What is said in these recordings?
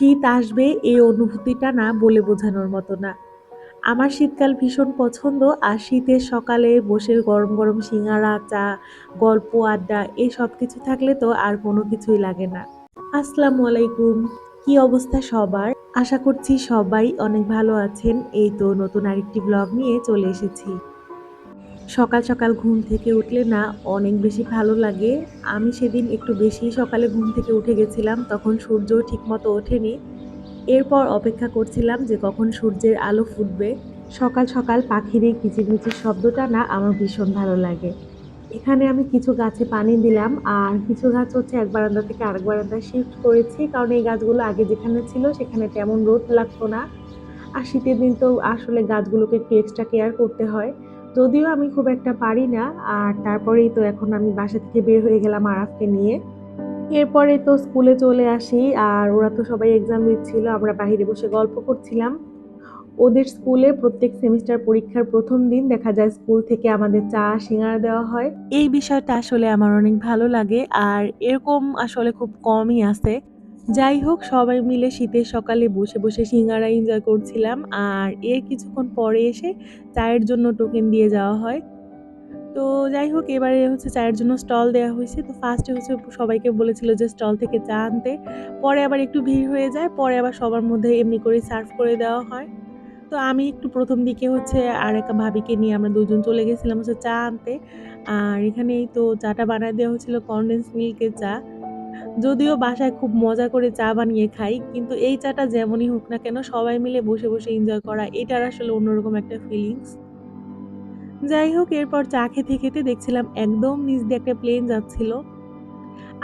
শীত আসবে এই অনুভূতিটা না বলে বোঝানোর মতো না। আমার শীতকাল ভীষণ পছন্দ আর শীতের সকালে বসে গরম, গরম সিঙ্গারা, চা, গল্প, আড্ডা এই সব কিছু থাকলে তো আর কোনো কিছুই লাগে না। আসসালামু আলাইকুম। কি অবস্থা সবার? আশা করছি সবাই অনেক ভালো আছেন। এই তো নতুন আরেকটি ব্লগ নিয়ে চলে এসেছি। সকাল সকাল ঘুম থেকে উঠলে না অনেক বেশি ভালো লাগে। আমি সেদিন একটু বেশি সকালে ঘুম থেকে উঠে গেছিলাম, তখন সূর্য ঠিকমতো ওঠেনি। এরপর অপেক্ষা করছিলাম যে কখন সূর্যের আলো ফুটবে। সকাল সকাল পাখির এই কিচিরমিচির শব্দটা না আমার ভীষণ ভালো লাগে। এখানে আমি কিছু গাছে পানি দিলাম আর কিছু গাছ হচ্ছে এক বারান্দা থেকে আরেক বারান্দায় শিফট করেছি, কারণ এই গাছগুলো আগে যেখানে ছিল সেখানে তেমন রোদ লাগতো না আর শীতের দিন তো আসলে গাছগুলোকে একটু এক্সট্রা কেয়ার করতে হয় যদিও আমি খুব একটা পারি না, আর তারপরেই তো এখন আমি বাসা থেকে বের হয়ে গেলাম আরাফকে নিয়ে। এরপরে তো স্কুলে চলে আসি, আর ওরা তো সবাই এক্সাম দিচ্ছিল, আমরা বাহিরে বসে গল্প করছিলাম। ওদের স্কুলে প্রত্যেক সেমিস্টার পরীক্ষার প্রথম দিন দেখা যায় স্কুল থেকে আমাদের চা, সিঙ্গারা দেওয়া হয়। এই বিষয়টা আসলে আমার অনেক ভালো লাগে, আর এরকম আসলে খুব কমই আছে। যাই হোক, সবাই মিলে শীতের সকালে বসে বসে সিঙ্গারা এনজয় করছিলাম আর এর কিছুক্ষণ পরে এসে চায়ের জন্য টোকেন দিয়ে যাওয়া হয়। তো যাই হোক, এবারে হচ্ছে চায়ের জন্য স্টল দেওয়া হয়েছে। তো ফার্স্টে হচ্ছে সবাইকে বলেছিল যে স্টল থেকে চা আনতে। পরে আবার একটু ভিড় হয়ে যায়, পরে আবার সবার মধ্যে এমনি করে সার্ভ করে দেওয়া হয়। তো আমি একটু প্রথম দিকে হচ্ছে আর একটা ভাবিকে নিয়ে আমরা দুজন চলে গেছিলাম হচ্ছে চা আনতে। আর এখানেই তো চাটা বানায় দেওয়া হয়েছিল কনডেন্স মিল্কের চা। যদিও বাসায় খুব মজা করে চা বানিয়ে খাই, কিন্তু এই চাটা যেমনই হোক না কেন সবাই মিলে বসে বসে এনজয় করা, এটার আসলে অন্যরকম একটা ফিলিংস যাই হোক, এরপর চা খেতে খেতে দেখছিলাম একদম নিচ দিয়ে একটা প্লেন যাচ্ছিল।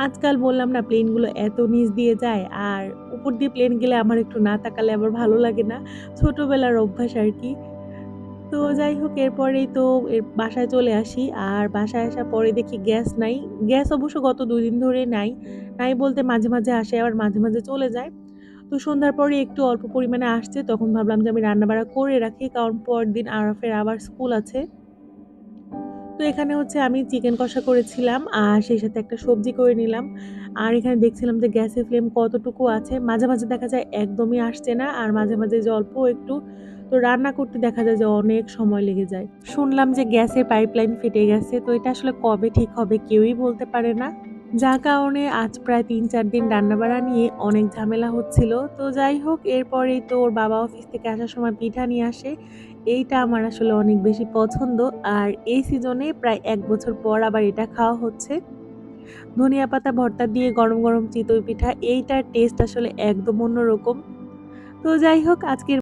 আজকাল বললাম না প্লেনগুলো এত নিচ দিয়ে যায়, আর উপর দিয়ে প্লেন গেলে আমার একটু না তাকালে আবার ভালো লাগে না। ছোটোবেলার অভ্যাস আর কি। তো যাই হোক, এরপরেই তো বাসায় চলে আসি। আর বাসায় আসার পরে দেখি গ্যাস নাই। গ্যাস অবশ্য গত দুই দিন ধরে নাই। নাই বলতে মাঝে মাঝে আসে, আবার মাঝে মাঝে চলে যায়। তো সন্ধ্যার পরে একটু অল্প পরিমাণে আসছে, তখন ভাবলাম যে আমি রান্নাবাড়া করে রাখি, কারণ পরদিন আরাফের আবার স্কুল আছে। তো এখানে হচ্ছে আমি চিকেন কষা করেছিলাম, আর সেই সাথে একটা সবজি করে নিলাম। আর এখানে দেখছিলাম যে গ্যাসের ফ্লেম কতটুকু আছে। মাঝে মাঝে দেখা যায় একদমই আসছে না, আর মাঝে মাঝে যে অল্প একটু তো রান্না করতে দেখা যায় যে অনেক সময় লেগে যায়। শুনলাম যে গ্যাসের পাইপলাইন ফেটে গেছে, তো এটা আসলে কবে ঠিক হবে কেউই বলতে পারে না। যার কারণে আজ প্রায় তিন চার দিন রান্নাবাড়া নিয়ে অনেক ঝামেলা হচ্ছিল। তো যাই হোক, এরপরেই তো ওর বাবা অফিস থেকে আসার সময় পিঠা নিয়ে আসে। এইটা আমার আসলে অনেক বেশি পছন্দ। আর এই সিজনে প্রায় এক বছর পর আবার এটা খাওয়া হচ্ছে। ধনিয়া পাতা, ভর্তা দিয়ে গরম গরম চিতই পিঠা, এইটার টেস্ট আসলে একদম অন্যরকম। তো যাই হোক, আজকের